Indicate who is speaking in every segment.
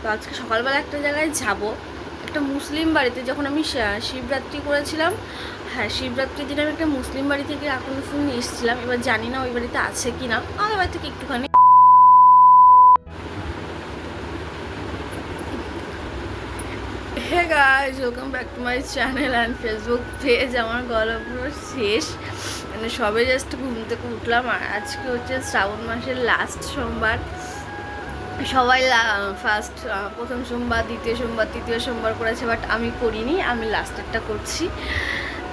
Speaker 1: তো আজকে সকালবেলা একটা জায়গায় যাব। একটা মুসলিম বাড়িতে যখন আমি শিবরাত্রি করেছিলাম হ্যাঁ শিবরাত্রির দিন আমি একটা মুসলিম বাড়ি থেকে আকন্দ ফুল নিয়ে এসেছিলাম। এবার জানি না ওই বাড়িতে আছে কি না আমাদের বাড়ি থেকে একটুখানি hey guys welcome back to my channel and Facebook page আমার গলা শেষ। মানে সবে জাস্ট ঘুম থেকে উঠলাম। আর আজকে হচ্ছে শ্রাবণ মাসের লাস্ট সোমবার। সবাই ফার্স্ট প্রথম সোমবার, দ্বিতীয় সোমবার, তৃতীয় সোমবার করেছে বাট আমি করিনি, আমি লাস্টেরটা করছি।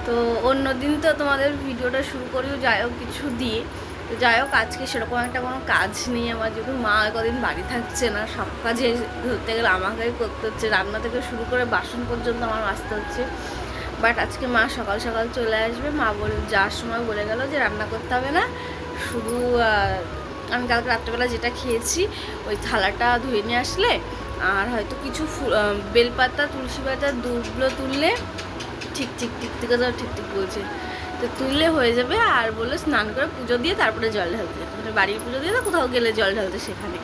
Speaker 1: তো অন্য দিন তো তোমাদের ভিডিওটা শুরু করিও, যাই হোক কিছু দিয়ে। তো যাই হোক, আজকে সেরকম একটা কোনো কাজ নেই আমার, যেহেতু মা কদিন বাড়ি থাকছে না, সব কাজে ধরতে গেলে আমাকেই করতে হচ্ছে। রান্না থেকে শুরু করে বাসন পর্যন্ত আমার আসতে হচ্ছে। বাট আজকে মা সকাল সকাল চলে আসবে, মা বলে, যাওয়ার সময় বলে গেল যে রান্না করতে হবে না। শুধু আমি কালকে রাত্রেবেলা যেটা খেয়েছি, ওই থালাটা ধুয়ে নিয়ে আসলে, আর হয়তো কিছু বেলপাতা, তুলসী পাতা, দুধগুলো তুললে ঠিক ঠিক ঠিক ঠিক কথা ঠিক ঠিক বলছে। তো তুললে হয়ে যাবে, আর বলল স্নান করে পুজো দিয়ে তারপরে জল ঢালতে মানে বাড়ির পুজো দিয়ে তো কোথাও গেলে জল ঢালতে সেখানে।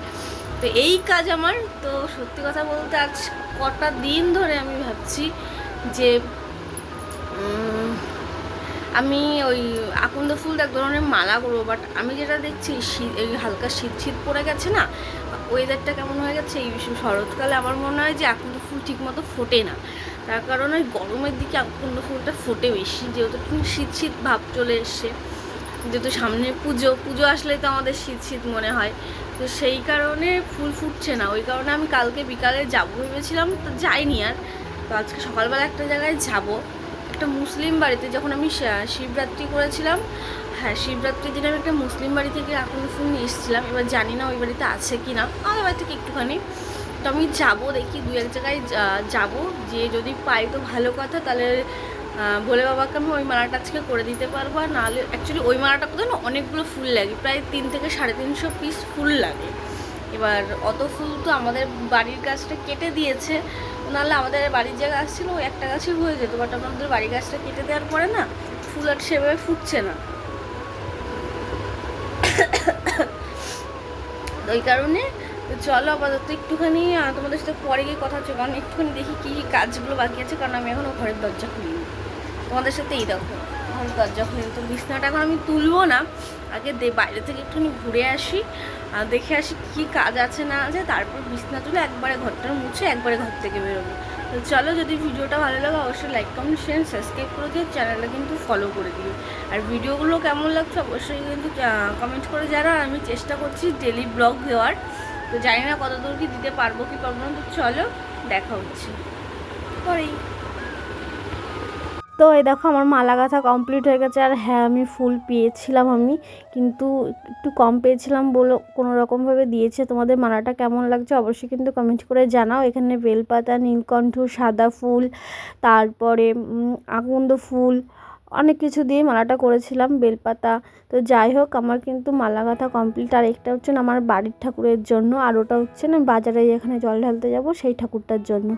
Speaker 1: তো এই কাজ আমার। তো সত্যি কথা বলতে আজ কটা দিন ধরে আমি ভাবছি যে আমি ওই আকন্দ ফুল এক ধরনের মালা করব বাট আমি যেটা দেখছি শীত এই হালকা শীত শীত পড়ে গেছে না ওয়েদারটা কেমন হয়ে গেছে, এই শরৎকালে আমার মনে হয় যে আকন্দ ফুল ঠিক মতো ফোটে না। তার কারণ গরমের দিকে আকন্দ ফুলটা ফোটে বেশি, যেহেতু শীত শীত ভাব চলে এসছে। যেহেতু সামনে পুজো পুজো আসলেই তো আমাদের শীত শীত মনে হয়। তো সেই কারণে ফুল ফুটছে না, ওই কারণে আমি কালকে বিকালে যাব ভেবেছিলাম, তো যাইনি আর। তো আজকে সকালবেলা একটা জায়গায় যাব। একটা মুসলিম বাড়িতে যখন আমি শিবরাত্রি করেছিলাম হ্যাঁ শিবরাত্রির দিন আমি একটা মুসলিম বাড়ি থেকে আকন্দ ফুল নিয়ে এসেছিলাম। এবার জানি না ওই বাড়িতে আছে কি না। আমাদের বাড়ি থেকে একটুখানি। তো আমি যাব দেখি দু এক জায়গায় যাব। যে যদি পাই তো ভালো কথা, তাহলে ভোলে বাবাকে আমি ওই মালাটা আজকে করে দিতে পারব। আর নাহলে অ্যাকচুয়ালি ওই মালাটা কোথাও না অনেকগুলো ফুল লাগে। প্রায় তিন থেকে সাড়ে তিনশো পিস ফুল লাগে। এবার অত ফুল তো আমাদের বাড়ির গাছটা কেটে দিয়েছে। নাহলে আমাদের বাড়ির যে গাছ ছিল একটা গাছই হয়ে যেত। বাট আমাদের বাড়ির গাছটা কেটে দেওয়ার পরে না, ফুল আর সেভাবে ফুটছে না। ওই কারণে চলো আপাতত একটুখানি তোমাদের সাথে পরে গিয়ে কথা হচ্ছে। কারণ একটুখানি দেখি কী কাজগুলো বাকি আছে, কারণ আমি এখনও ঘরের দরজা খুলিনি। তোমাদের সাথে এই দেখো। ঘরের দরজা খুলিনি তো বিছনাটা এখন আমি তুলবো না, আগে দে বাইরে থেকে একটুখানি ঘুরে আসি, আর দেখে আসি কী কাজ আছে না আছে, তারপর বিছনা তুলে একবারে ঘরটা মুছে একবারে ঘর থেকে বেরোবো। তো চলো যদি ভিডিওটা ভালো লাগে অবশ্যই লাইক কমেন্ট শেয়ার সাবস্ক্রাইব করে দিও চ্যানেলটা কিন্তু ফলো করে দিও। আর ভিডিওগুলো কেমন লাগছে অবশ্যই কিন্তু কমেন্ট করে যারা আমি চেষ্টা করছি ডেলি ব্লগ দেওয়ার। তো জানি না কত দূর কি দিতে পারব কি পারব না, তো চলো দেখা হচ্ছে। পরেই। তো এই দেখো আমার মালা গাঁথা কমপ্লিট হয়ে গেছে। আর হ্যাঁ আমি ফুল পেয়েছিলাম আমি, কিন্তু একটু কম পেয়েছিলাম বলে কোনো রকমভাবে দিয়েছে। তোমাদের মালাটা কেমন লাগছে অবশ্যই কিন্তু কমেন্ট করে জানাও। এখানে বেলপাতা, নীলকণ্ঠ, সাদা ফুল, তারপরে আকন্দ ফুল, অনেক কিছু দিয়ে মালাটা করেছিলাম, বেলপাতা। তো যাই হোক, আমার কিন্তু মালা গাঁথা কমপ্লিট আর একটা হচ্ছে আমার বাড়ির ঠাকুরের জন্য, আর ওটা হচ্ছে না বাজারে যেখানে জল ঢালতে যাব, সেই ঠাকুরটার জন্য।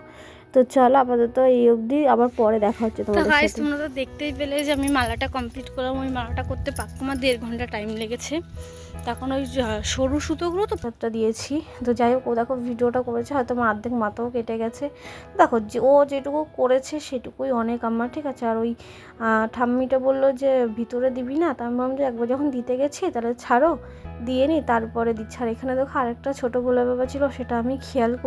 Speaker 1: তো চলো আপাতত এই অবধি আবার পরে দেখা হচ্ছে তোমাদের সাথে।
Speaker 2: তোমরা তো দেখতেই পেলে যে আমি মালাটা কমপ্লিট করলাম ওই মালাটা করতে পাক্কা আমার দেড় ঘণ্টা টাইম লেগেছে। তখন ওই সরু সুতোগুলো তো
Speaker 1: একটা দিয়েছি। তো যাই হোক ও দেখো ভিডিওটা করেছে হয়তো আমার অর্ধেক মাথাও কেটে গেছে। দেখো যে ও যেটুকু করেছে সেটুকুই অনেক আমার ঠিক আছে? আর ওই ঠাম্মিটা বলল যে ভিতরে দিবি না? তা আমি যে একবার যখন দিতে গেছি তাহলে ছাড়ো দিয়ে নি তারপরে দিচ্ছি। আর এখানে দেখো আরেকটা ছোটো গোলা বাবা ছিল সেটা আমি খেয়াল করি